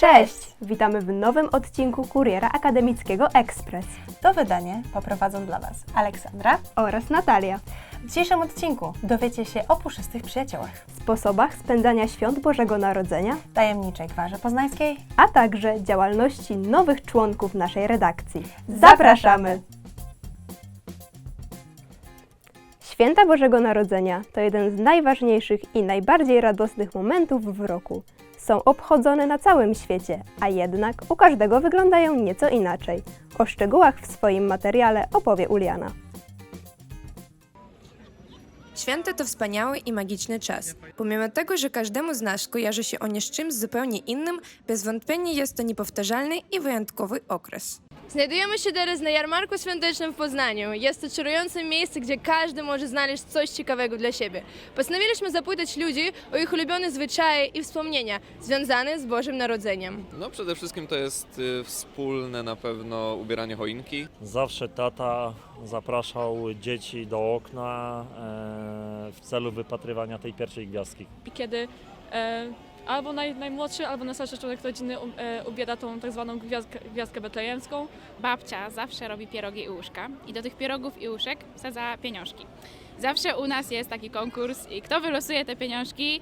Cześć! Witamy w nowym odcinku Kuriera Akademickiego Express To wydanie poprowadzą dla Was Aleksandra. oraz Natalia. W dzisiejszym odcinku dowiecie się o puszystych przyjaciołach, Sposobach spędzania świąt Bożego Narodzenia, tajemniczej gwarze poznańskiej. a także działalności nowych członków naszej redakcji. Zapraszamy! Święta Bożego Narodzenia to jeden z najważniejszych i najbardziej radosnych momentów w roku. Są obchodzone na całym świecie, a jednak u każdego wyglądają nieco inaczej. O szczegółach w swoim materiale opowie Uliana. Święta to wspaniały i magiczny czas. Pomimo tego, że każdemu z nas kojarzy się on z czymś zupełnie innym, bez wątpienia jest to niepowtarzalny i wyjątkowy okres. Znajdujemy się teraz na jarmarku świątecznym w Poznaniu. Jest to czarujące miejsce, gdzie każdy może znaleźć coś ciekawego dla siebie. Postanowiliśmy zapytać ludzi o ich ulubione zwyczaje i wspomnienia związane z Bożym Narodzeniem. No przede wszystkim to jest y, wspólne na pewno ubieranie choinki. Zawsze tata zapraszał dzieci do okna e, w celu wypatrywania tej pierwszej gwiazdki. i kiedy e, albo naj, najmłodszy, albo najstarszy członek rodziny um, e, ubiera tą tak zwaną gwiazdkę, gwiazdkę betlejemską. babcia zawsze robi pierogi i uszka i do tych pierogów i uszek wsadza pieniążki. Zawsze u nas jest taki konkurs i kto wylosuje te pieniążki,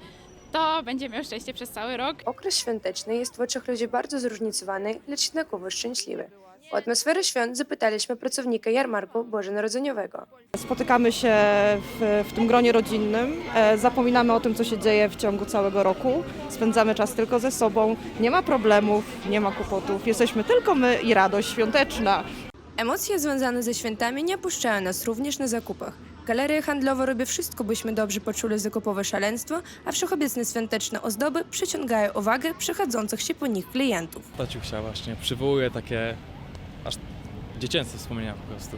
to będzie miał szczęście przez cały rok. Okres świąteczny jest w oczach ludzi bardzo zróżnicowany, lecz jednakowo szczęśliwy. O atmosferę świąt zapytaliśmy pracownika jarmarku bożonarodzeniowego. Spotykamy się w, w tym gronie rodzinnym, e, zapominamy o tym, co się dzieje w ciągu całego roku, spędzamy czas tylko ze sobą, nie ma problemów, nie ma kłopotów, jesteśmy tylko my i radość świąteczna. Emocje związane ze świętami nie opuszczają nas również na zakupach. Galerie handlowe robią wszystko, byśmy dobrze poczuli zakupowe szaleństwo, a wszechobecne świąteczne ozdoby przyciągają uwagę przechodzących się po nich klientów. Ta ciuchcia właśnie przywołuje takie aż dziecięce wspomnienia po prostu.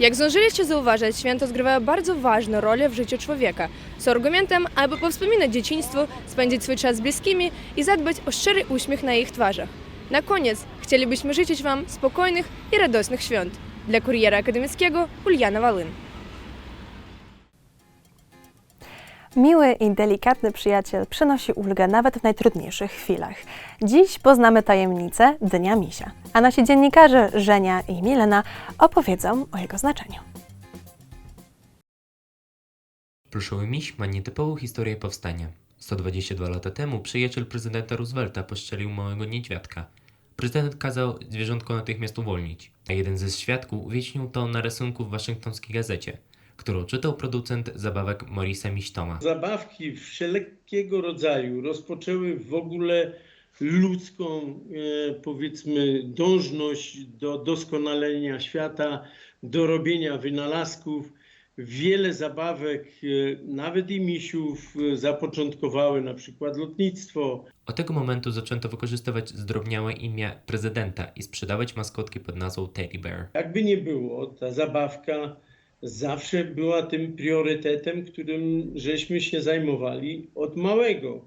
Jak zdążyliście zauważyć, święta odgrywają bardzo ważną rolę w życiu człowieka. Są argumentem, aby powspominać dzieciństwo, spędzić swój czas z bliskimi i zadbać o szczery uśmiech na ich twarzach. Na koniec chcielibyśmy życzyć Wam spokojnych i radosnych świąt. Dla Kuriera Akademickiego Uliana Walyn. Miły i delikatny przyjaciel przynosi ulgę nawet w najtrudniejszych chwilach. Dziś poznamy tajemnicę Dnia Misia, a nasi dziennikarze Żenia i Milena opowiedzą o jego znaczeniu. Pluszowy miś ma nietypową historię powstania. 122 lata temu przyjaciel prezydenta Roosevelta poszczelił małego niedźwiadka. Prezydent kazał zwierzątko natychmiast uwolnić, a jeden ze świadków wyjaśnił to na rysunku w waszyngtońskiej gazecie, którą czytał producent zabawek Morisa Miśtoma. Zabawki wszelkiego rodzaju rozpoczęły w ogóle ludzką, e, powiedzmy, dążność do doskonalenia świata, do robienia wynalazków. Wiele zabawek, e, nawet i misiów, e, zapoczątkowały na przykład lotnictwo. Od tego momentu zaczęto wykorzystywać zdrobniałe imię prezydenta i sprzedawać maskotki pod nazwą Teddy Bear. Jakby nie było, ta zabawka zawsze była tym priorytetem, którym żeśmy się zajmowali od małego.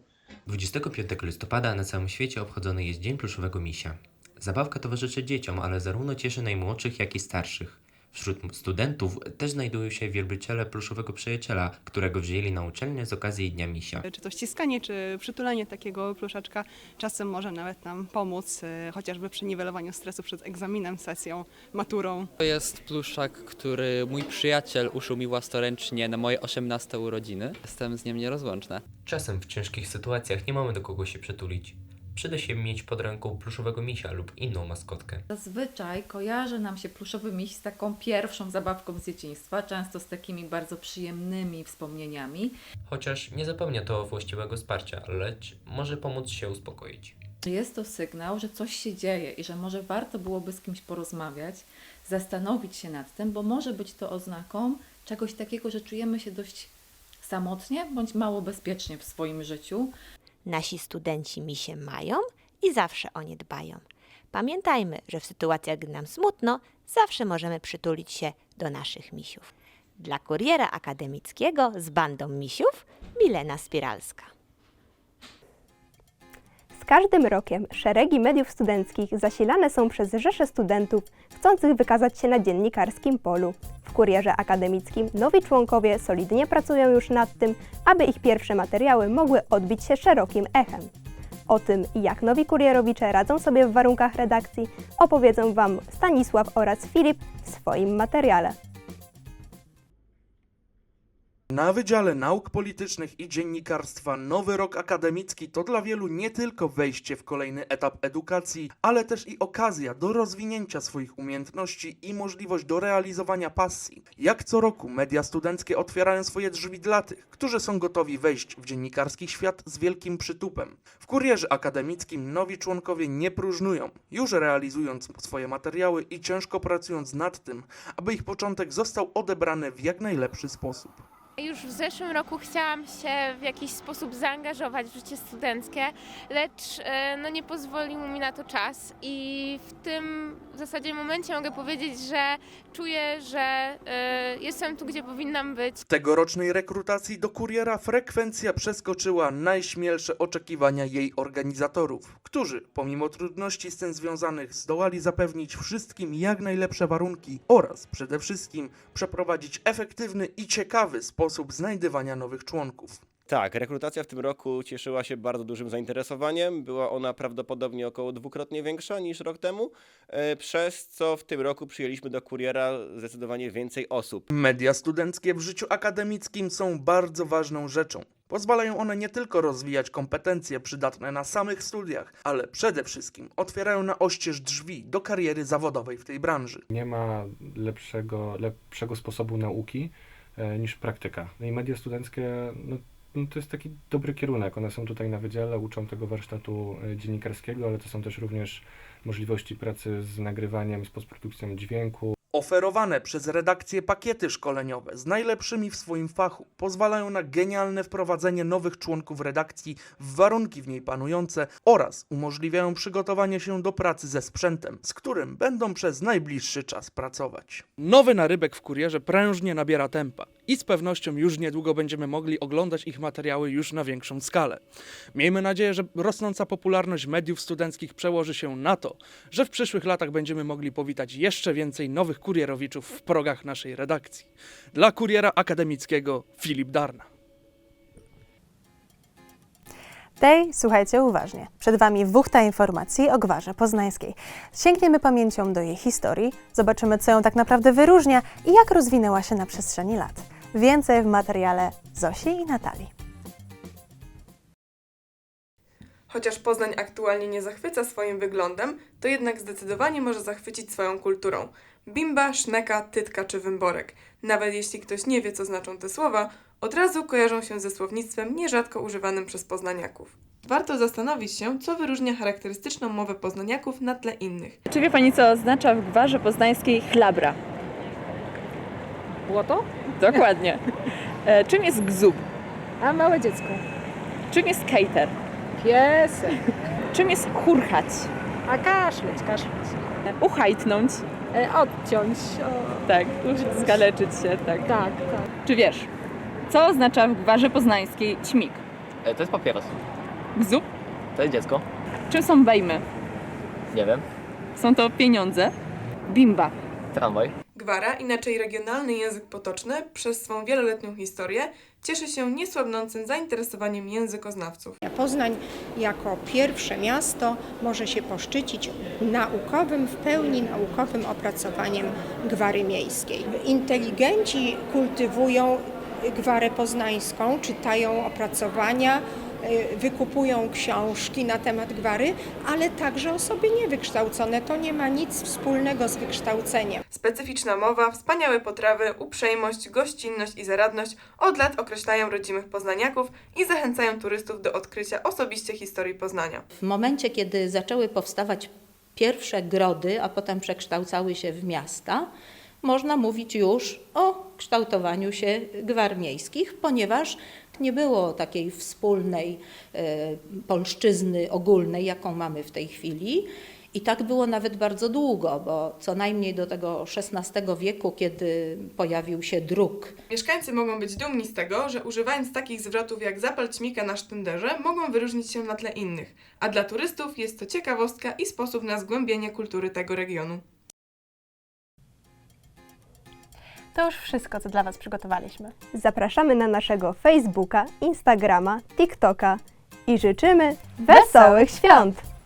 25 listopada na całym świecie obchodzony jest Dzień Pluszowego Misia. Zabawka towarzyszy dzieciom, ale zarówno cieszy najmłodszych, jak i starszych. Wśród studentów też znajdują się wielbiciele pluszowego przyjaciela, którego wzięli na uczelnię z okazji Dnia Misia. Czy to ściskanie, czy przytulenie takiego pluszaczka czasem może nawet nam pomóc, e, chociażby przy niwelowaniu stresu przed egzaminem, sesją, maturą. To jest pluszak, który mój przyjaciel uszył mi własnoręcznie na moje 18 urodziny. Jestem z nim nierozłączny. Czasem w ciężkich sytuacjach nie mamy do kogo się przytulić. Przyda się mieć pod ręką pluszowego misia lub inną maskotkę. Zazwyczaj kojarzy nam się pluszowy miś z taką pierwszą zabawką z dzieciństwa, często z takimi bardzo przyjemnymi wspomnieniami. Chociaż nie zapewnia to właściwego wsparcia, lecz może pomóc się uspokoić. Jest to sygnał, że coś się dzieje i że może warto byłoby z kimś porozmawiać, zastanowić się nad tym, bo może być to oznaką czegoś takiego, że czujemy się dość samotnie bądź mało bezpiecznie w swoim życiu. Nasi studenci misie mają i zawsze o nie dbają. Pamiętajmy, że w sytuacjach, gdy nam smutno, zawsze możemy przytulić się do naszych misiów. Dla kuriera akademickiego z bandą misiów Milena Spiralska. Z każdym rokiem szeregi mediów studenckich zasilane są przez rzesze studentów chcących wykazać się na dziennikarskim polu. Kurierze akademickim nowi członkowie solidnie pracują już nad tym, aby ich pierwsze materiały mogły odbić się szerokim echem. O tym, jak nowi kurierowicze radzą sobie w warunkach redakcji, opowiedzą Wam Stanisław oraz Filip w swoim materiale. Na Wydziale Nauk Politycznych i Dziennikarstwa nowy rok akademicki to dla wielu nie tylko wejście w kolejny etap edukacji, ale też i okazja do rozwinięcia swoich umiejętności i możliwość do realizowania pasji. Jak co roku media studenckie otwierają swoje drzwi dla tych, którzy są gotowi wejść w dziennikarski świat z wielkim przytupem. W kurierze akademickim nowi członkowie nie próżnują, już realizując swoje materiały i ciężko pracując nad tym, aby ich początek został odebrany w jak najlepszy sposób. Już w zeszłym roku chciałam się w jakiś sposób zaangażować w życie studenckie, lecz e, no, nie pozwolił mi na to czas i w tym w zasadzie momencie mogę powiedzieć, że czuję, że e, jestem tu, gdzie powinnam być. W tegorocznej rekrutacji do kuriera frekwencja przeskoczyła najśmielsze oczekiwania jej organizatorów, którzy, pomimo trudności z tym związanych, zdołali zapewnić wszystkim jak najlepsze warunki oraz przede wszystkim przeprowadzić efektywny i ciekawy sposób znajdywania nowych członków. Tak, rekrutacja w tym roku cieszyła się bardzo dużym zainteresowaniem. Była ona prawdopodobnie około dwukrotnie większa niż rok temu, e, przez co w tym roku przyjęliśmy do kuriera zdecydowanie więcej osób. Media studenckie w życiu akademickim są bardzo ważną rzeczą. Pozwalają one nie tylko rozwijać kompetencje przydatne na samych studiach, ale przede wszystkim otwierają na oścież drzwi do kariery zawodowej w tej branży. Nie ma lepszego, lepszego sposobu nauki niż praktyka. No i media studenckie no, no to jest taki dobry kierunek. One są tutaj na wydziale, uczą tego warsztatu e, dziennikarskiego, ale to są też również możliwości pracy z nagrywaniem, z postprodukcją dźwięku. Oferowane przez redakcje pakiety szkoleniowe z najlepszymi w swoim fachu pozwalają na genialne wprowadzenie nowych członków redakcji w warunki w niej panujące oraz umożliwiają przygotowanie się do pracy ze sprzętem, z którym będą przez najbliższy czas pracować. Nowy narybek w kurierze prężnie nabiera tempa i z pewnością już niedługo będziemy mogli oglądać ich materiały już na większą skalę. Miejmy nadzieję, że rosnąca popularność mediów studenckich przełoży się na to, że w przyszłych latach będziemy mogli powitać jeszcze więcej nowych kurierowiczów w progach naszej redakcji. Dla kuriera akademickiego Filip Darna. Tej słuchajcie uważnie. Przed Wami wuchta informacji o gwarze poznańskiej. Sięgniemy pamięcią do jej historii, zobaczymy, co ją tak naprawdę wyróżnia i jak rozwinęła się na przestrzeni lat. Więcej w materiale Zosi i Natalii. Chociaż Poznań aktualnie nie zachwyca swoim wyglądem, to jednak zdecydowanie może zachwycić swoją kulturą. Bimba, szneka, tytka czy wymborek. Nawet jeśli ktoś nie wie, co znaczą te słowa, od razu kojarzą się ze słownictwem nierzadko używanym przez poznaniaków. Warto zastanowić się, co wyróżnia charakterystyczną mowę poznaniaków na tle innych. Czy wie Pani, co oznacza w gwarze poznańskiej chlabra? Błoto? Dokładnie. E, czym jest gzub? A małe dziecko. Czym jest kejter? Piesek. Czym jest churchać? A kaszleć, kaszleć. Uchajtnąć. E, odciąć. O. Tak, skaleczyć się, tak. Tak, tak. Czy wiesz, co oznacza w gwarze poznańskiej ćmik? E, To jest papieros. Gzub? To jest dziecko. Czym są wejmy? Nie wiem. Są to pieniądze. Bimba. Tramwaj. Gwara, inaczej regionalny język potoczny, przez swą wieloletnią historię cieszy się niesłabnącym zainteresowaniem językoznawców. Poznań jako pierwsze miasto może się poszczycić naukowym, w pełni naukowym opracowaniem gwary miejskiej. Inteligenci kultywują gwarę poznańską, czytają opracowania, wykupują książki na temat gwary, ale także osoby niewykształcone. To nie ma nic wspólnego z wykształceniem. Specyficzna mowa, wspaniałe potrawy, uprzejmość, gościnność i zaradność od lat określają rodzimych poznaniaków i zachęcają turystów do odkrycia osobiście historii Poznania. W momencie, kiedy zaczęły powstawać pierwsze grody, a potem przekształcały się w miasta, można mówić już o kształtowaniu się gwar miejskich, ponieważ nie było takiej wspólnej e, polszczyzny ogólnej, jaką mamy w tej chwili. I tak było nawet bardzo długo, bo co najmniej do tego XVI wieku, kiedy pojawił się druk Mieszkańcy mogą być dumni z tego, że używając takich zwrotów jak zapal ćmika na sztynderze, mogą wyróżnić się na tle innych, a dla turystów jest to ciekawostka i sposób na zgłębienie kultury tego regionu. To już wszystko, co dla Was przygotowaliśmy. Zapraszamy na naszego Facebooka, Instagrama, TikToka i życzymy wesołych świąt!